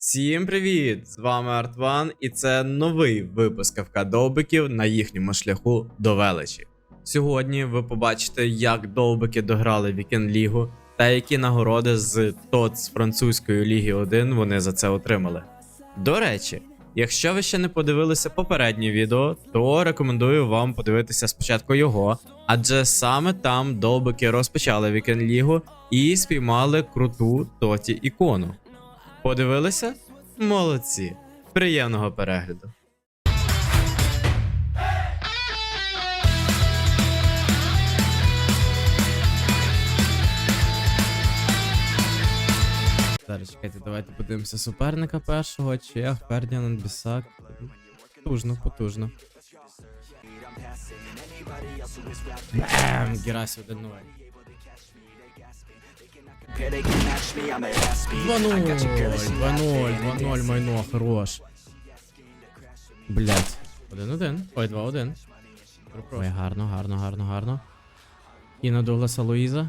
Всім привіт! З вами Артван, і це новий випуск ФК Довбиків на їхньому шляху до величі. Сьогодні ви побачите, як довбики дограли Вікенд Лігу та які нагороди з ТОТ з французької ліги 1 вони за це отримали. До речі, якщо ви ще не подивилися попереднє відео, то рекомендую вам подивитися спочатку його, адже саме там довбики розпочали Вікенд Лігу і спіймали круту тоті ікону. Подивилися? Молодці. Приємного перегляду. Зараз чекайте, давайте подивимося суперника першого. Чех, Фердінанд, Бісак. Потужно, потужно. Бем! Герасі 1-0. 2-0, 2-0, 2-0, майно, хорош. Блять. 1-1. Ой, 2-1. Ой, гарно, гарно, гарно, гарно. І на Дугласа Луїза.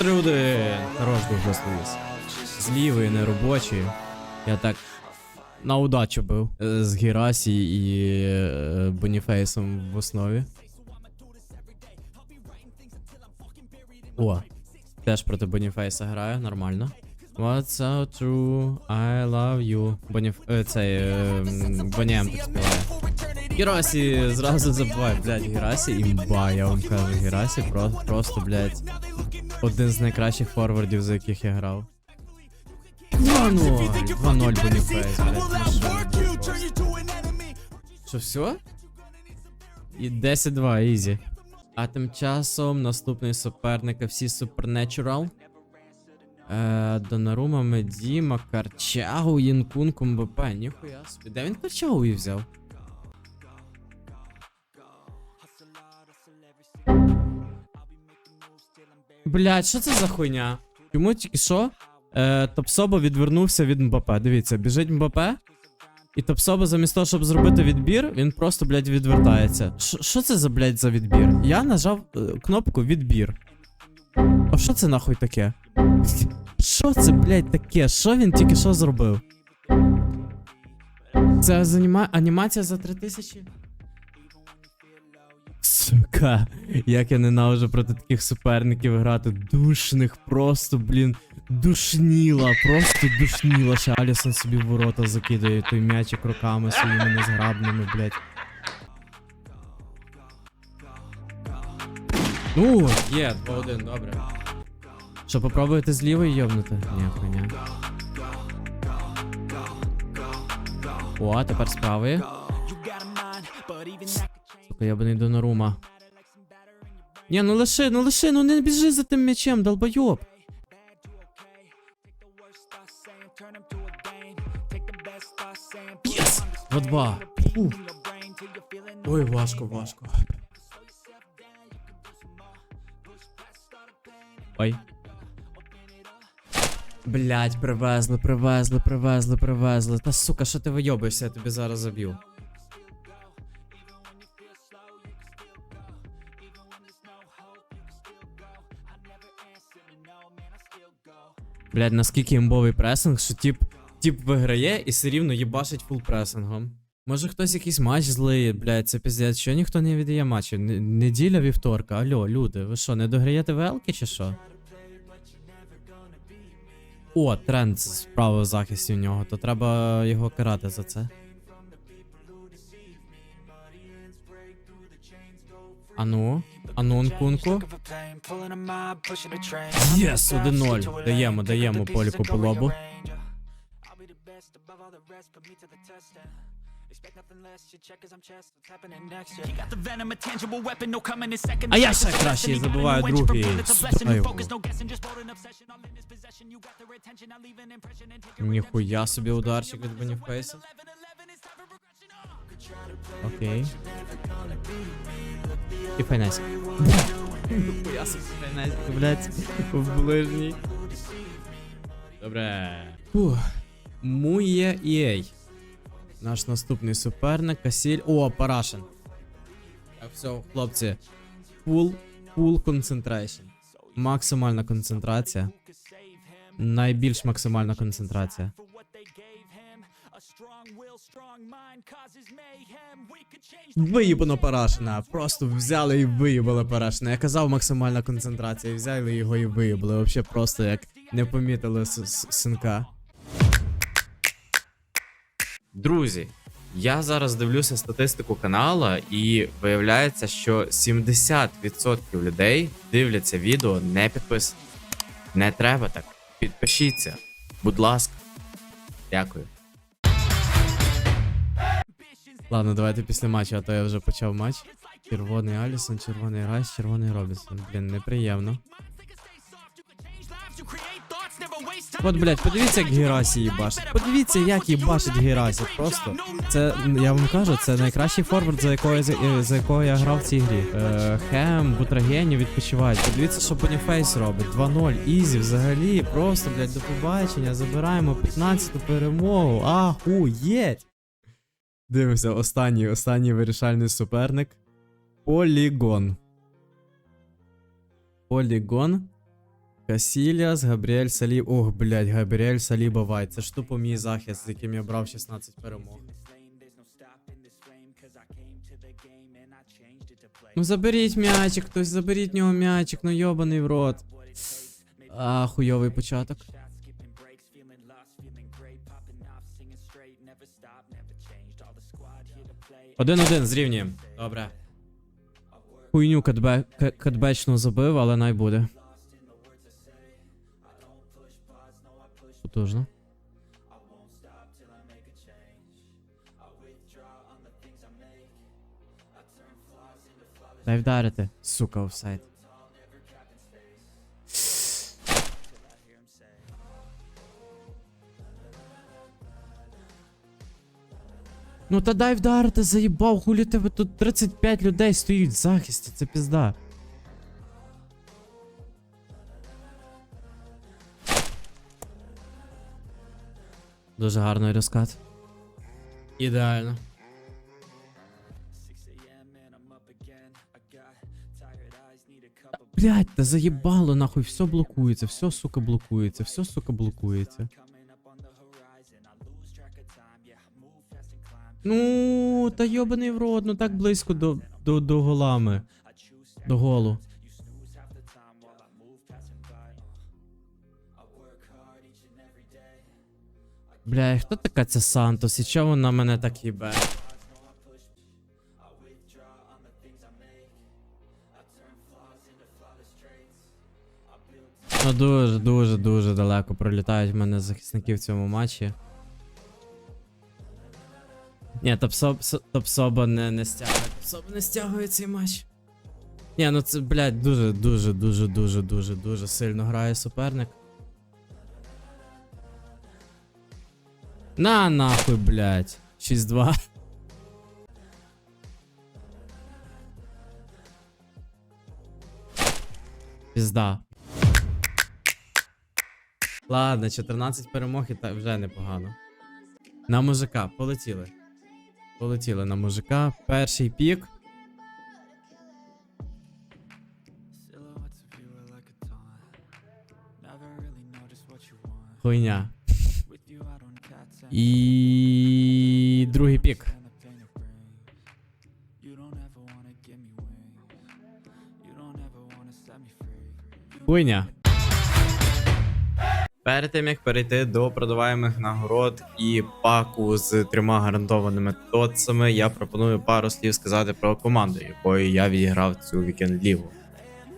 3-1. Хорош Дуглас Луїз. З лівої, неробочої. Я так на удачу бив. Е, З Герасі і е, Боніфейсом в основі. О, теж проти Боніфейса граю, нормально. What's so true, I love you. Боніф... Е, цей, е, м, так співає. Герасі зразу забувай, блядь, Герасі імба, я вам кажу, Герасі про, просто, блядь, один з найкращих форвардів, за яких я грав. 2-0, 2-0 Боніфейс, блядь, просто. Що, все? І 10-2, ізі. А тим часом наступний суперник всі Supernatural. Е, Донарума, Медіма, Карчагу, Інкун, КМБП. Ніхуя собі. Де він Карчагу і взяв? Блять, що це за хуйня? Чому тільки що? Е, Топсоба відвернувся від МБП. Дивіться, біжить МБП. І Топсоба замість того, щоб зробити відбір, він просто, блядь, відвертається. Що це за, блядь, за відбір? Я нажав е, кнопку відбір. А що це нахуй таке? Що це, блядь, таке? Що він тільки що зробив? Це заніма... анімація за 3000? Сука, як я ненавиджу проти таких суперників грати. Душних, просто, блін, душніла, просто душніла. Ще Алісон собі в ворота закидає той м'ячик руками своїми незграбними, блядь. Ну, є, 2-1, добре. Що, попробуєте з лівої йобнути? Ні, хуйня. О, тепер з. Сука, я б не йду на рума. Ні, ну лиши, ну лиши, ну не біжи за тим м'ячем, долбойоб. Єс! 2-2. Ух. Ой, важко, важко. Ой. Блять, привезли, привезли, привезли, привезли. Та сука, що ти вийобуєшся, я тобі зараз заб'ю. Блять, наскільки імбовий пресинг, що тип, тип виграє і все рівно їбашить фул пресингом. Може хтось якийсь матч злий, блять, це піздець, що ніхто не віддає матчі. Неділя вівторка, алло, люди, ви що, не дограєте велки чи що? О, тренд справа в захисті у нього, то треба його карати за це. Ану, ану, Нкунку. Єс, 1-0. Даємо, даємо Поліку по лобу. А я ще краще і забиваю другий. Ніхуя собі ударчик від Боніфейса. Окей. І собі файнесик, блядь, в ближній. Добре. Фух. Мує EA. Наш наступний суперник, Касіль. О, Парашин. Так, все, хлопці. Full, full concentration. Максимальна концентрація. найбільш максимальна концентрація. Виїбано Парашина. Просто взяли і виїбали Парашина. Я казав максимальна концентрація, взяли його і виїбали. Вообще просто як не помітили с- с- синка. Друзі, я зараз дивлюся статистику канала, і виявляється, що 70% людей дивляться відео не підписані. Не треба так. Підпишіться. Будь ласка. Дякую. Ладно, давайте після матчу, а то я вже почав матч. Червоний Алісон, червоний Райс, червоний Робінсон. Блін, неприємно. От, блядь, подивіться, як Герасі їбашить. Подивіться, як їбашить Герасі. Просто. Це, я вам кажу, це найкращий форвард, за якого, за, за якого я грав в цій грі. Е, Хем, Бутрагені відпочивають. Подивіться, що Боніфейс робить. 2-0. Ізі взагалі. Просто, блядь, до побачення. Забираємо 15-ту перемогу. Ахуєть! Дивимося, останній, останній вирішальний суперник. Полігон. Полігон. Касіліас, Габріель Саліб. Ох, блядь, Габріель Саліба Вайт. Це ж тупо мій захист, з яким я брав 16 перемог. Ну заберіть м'ячик, хтось заберіть нього м'ячик, ну йобаний в рот. А, хуйовий початок. Один-один зрівнюємо. Добре. Хуйню катбе... забив, але най буде. Потужно. Дай вдарити, сука, офсайд. Ну та дай вдарити, заїбав, хулі тебе тут 35 людей стоїть в захисті, це пізда. Дуже гарний розкат. Ідеально. Блять, та заїбало нахуй, все блокується, все, сука, блокується, все, сука, блокується. Ну, та йобаний в рот, ну так близько до, до, до голами. До голу. Бля, хто така ця Сантос? І чого вона мене так їбе? Ну дуже, дуже, дуже далеко пролітають в мене захисники в цьому матчі. Ні, Топсоб, Топсоба не, не стягує. Топсоба не стягує цей матч. Ні, ну це, блядь, дуже, дуже, дуже, дуже, дуже, дуже сильно грає суперник. На нахуй, блядь. 6-2. Пізда. Ладно, 14 перемог і так вже непогано. На мужика, полетіли. Полетіли на мужика. Перший пік. Хуйня. І другий пік. Хуйня. Перед тим як перейти до продаваємих нагород і паку з трьома гарантованими тоцами, я пропоную пару слів сказати про команду, якою я відіграв цю вікенд лігу.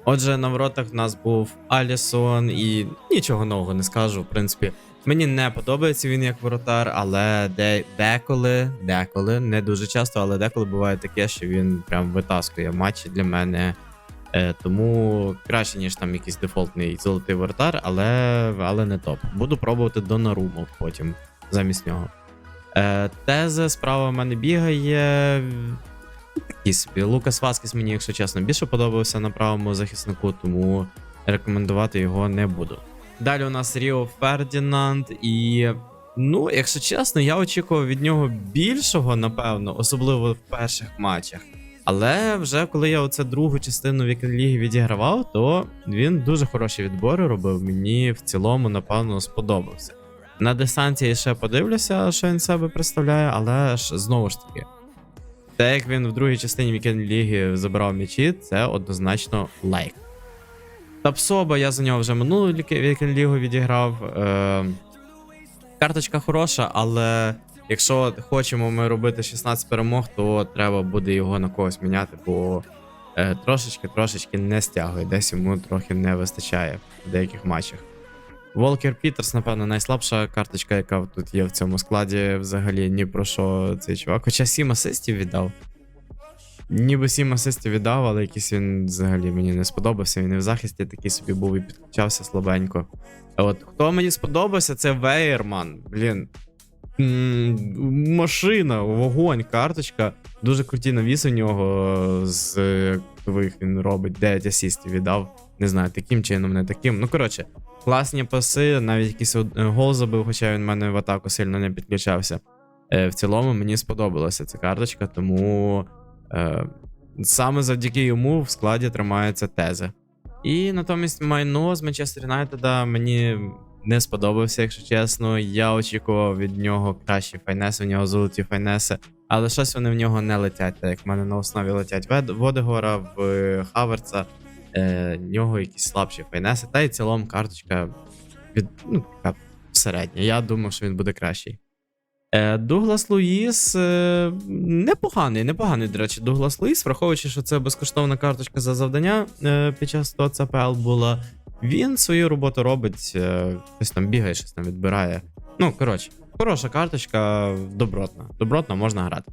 Отже, на воротах в нас був Алісон, і нічого нового не скажу. В принципі, мені не подобається він як воротар, але де, деколи, деколи, не дуже часто, але деколи буває таке, що він прям витаскує матчі для мене. Е, тому краще, ніж там якийсь дефолтний золотий воротар, але, але не топ. Буду пробувати Донаруму потім замість нього. Е, Тезе справа в мене бігає. Лукас Васкіс мені, якщо чесно, більше подобався на правому захиснику, тому рекомендувати його не буду. Далі у нас Ріо Фердінанд, і ну, якщо чесно, я очікував від нього більшого, напевно, особливо в перших матчах. Але вже коли я оце другу частину Вікенлігі відігравав, то він дуже хороші відбори робив. Мені в цілому, напевно, сподобався. На дистанції ще подивлюся, що він себе представляє, але ж знову ж таки, те, як він в другій частині Вікенд Ліги забирав м'ячі, це однозначно лайк. Тапсоба, я за нього вже минулу Вікенд Лігу відіграв. Е- карточка хороша, але якщо хочемо ми робити 16 перемог, то треба буде його на когось міняти, бо трошечки-трошечки не стягує, десь йому трохи не вистачає в деяких матчах. Волкер Пітерс, напевно, найслабша карточка, яка тут є в цьому складі, взагалі ні про що цей чувак. Хоча 7 асистів віддав. Ніби 7 асистів віддав, але якийсь він взагалі мені не сподобався. Він і в захисті такий собі був і підключався слабенько. От хто мені сподобався, це Вейерман. Блін. Машина, вогонь, карточка. Дуже круті навіси у нього з нових він робить 9 асістів віддав. Не знаю, таким чином, не таким. Ну, коротше, класні паси, навіть якийсь гол забив, хоча він в мене в атаку сильно не підключався. Е, в цілому мені сподобалася ця карточка, тому е, саме завдяки йому в складі тримаються тези. І натомість майно з Манчестер Юнайтеда мені не сподобався, якщо чесно. Я очікував від нього кращі файнеси, у нього золоті файнеси, але щось вони в нього не летять, так як в мене на основі летять Водегора в е, Хаверца. Е, в нього якісь слабші файнеси, та й в цілому карточка від, ну, така середня. Я думав, що він буде кращий. Е, Дуглас Луїс е, непоганий, непоганий, до речі, Дуглас Луїс, враховуючи, що це безкоштовна карточка за завдання е, під час того ЦПЛ була. Він свою роботу робить, е, щось там бігає, щось там відбирає. Ну, коротше, хороша карточка, добротна. Добротна можна грати.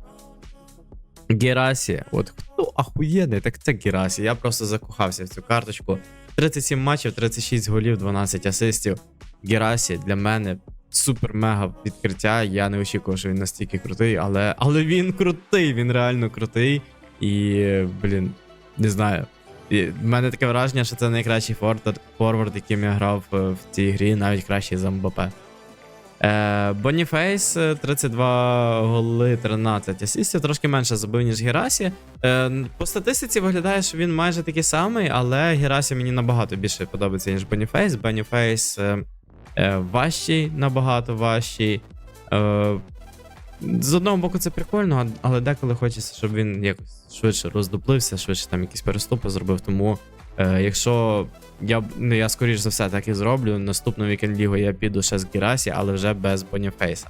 Герасі, от хто ахуєнний, так це Герасі. Я просто закохався в цю карточку. 37 матчів, 36 голів, 12 асистів. Герасі для мене супер-мега відкриття. Я не очікував, що він настільки крутий, але, але він крутий, він реально крутий. І, блін, не знаю. І в мене таке враження, що це найкращий форвард, форвард яким я грав в цій грі, навіть кращий за Мбапе. Е, Боніфейс е, 32 голи, 13 асистів, трошки менше забив, ніж Герасі. Е, по статистиці виглядає, що він майже такий самий, але Герасі мені набагато більше подобається, ніж Боніфейс. Боніфейс важчий, набагато важчий. Е, з одного боку, це прикольно, але деколи хочеться, щоб він якось швидше роздуплився, швидше там якісь переступи зробив. Тому, е, якщо я, ну, я скоріш за все так і зроблю, наступну вікенд лігу я піду ще з Герасі, але вже без Боніфейса.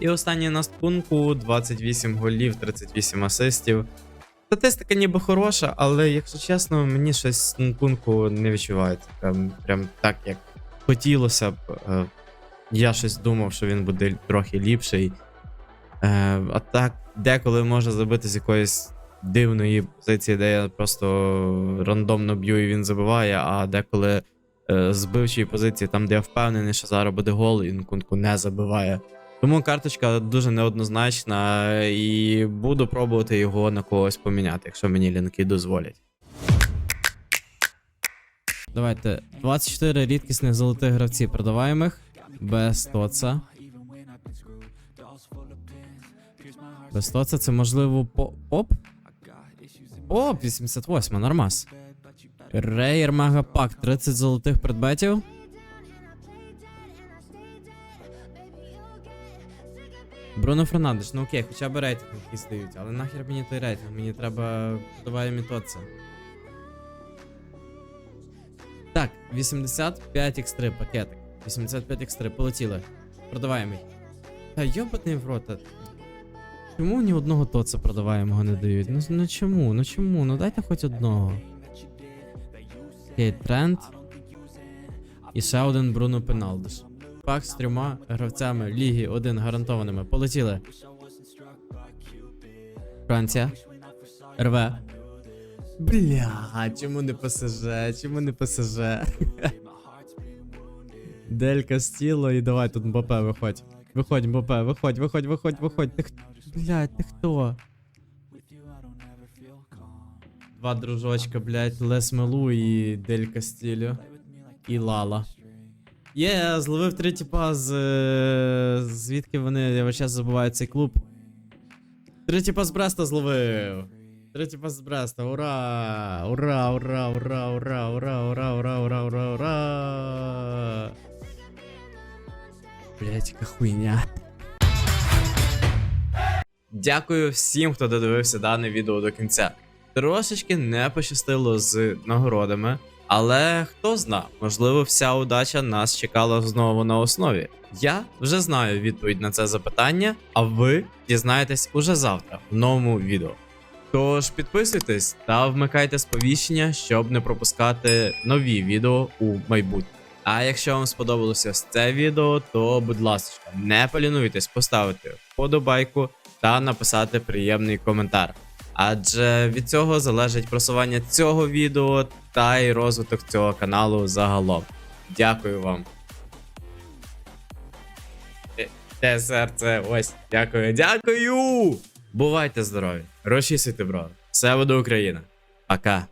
І останній на спунку 28 голів, 38 асистів. Статистика ніби хороша, але якщо чесно, мені щось на пункту не відчувається. Прям, прям так, як хотілося б. Е, Я щось думав, що він буде трохи ліпший. Е, а так, деколи можна забити з якоїсь дивної позиції, де я просто рандомно б'ю і він забиває, а деколи е, з бивчої позиції, там, де я впевнений, що зараз буде гол, і Нкунку не забиває. Тому карточка дуже неоднозначна, і буду пробувати його на когось поміняти, якщо мені лінки дозволять. Давайте 24 рідкісних золотих гравців продаваємих без тоца. Без тоца це можливо по- поп? Поп 88, нормас. Рейер Мегапак 30 золотих предметів. Бруно Фернандеш, ну окей, хоча б рейтинг якийсь дають, але нахер мені той рейтинг, мені треба давай мітоться. Так, 85 x3 пакетик. 85 x3, полетіли. Продаваємий. Та йобаний в рота. Чому ні одного тоца продаваємого не дають? Ну, ну чому? Ну чому? Ну дайте хоч одного. Окей, тренд. І ще один Бруно Пеналдеш. Пак з трьома гравцями Ліги 1 гарантованими. Полетіли. Франція. РВ. Бля, чому не ПСЖ? Чому не ПСЖ? Дель Кастіло і давай тут Мбапе, виходь. Виходь, Мбапе, виходь, виходь, виходь, виходь. Блядь, ти хто? Два дружочка, блядь, Лес Мелу і Дель Кастіло. І Лала. Є, я зловив три типа з. е, Звідки вони, я весь час забуваю цей клуб. Три типа з зловив. Третій пас з. Ура! Ура, ура, ура, ура, ура, ура, ура, ура, ура, ура. Блять, яка хуйня. Дякую всім, хто додивився дане відео до кінця. Трошечки не пощастило з нагородами, але хто зна, можливо, вся удача нас чекала знову на основі. Я вже знаю відповідь на це запитання, а ви дізнаєтесь уже завтра в новому відео. Тож підписуйтесь та вмикайте сповіщення, щоб не пропускати нові відео у майбутньому. А якщо вам сподобалося це відео, то будь ласка, не полінуйтесь поставити вподобайку та написати приємний коментар. Адже від цього залежить просування цього відео та й розвиток цього каналу загалом. Дякую вам. Е, Те серце, ось, дякую, дякую! Бувайте здорові! Розчісуйте бро! Все буде Україна. Пока.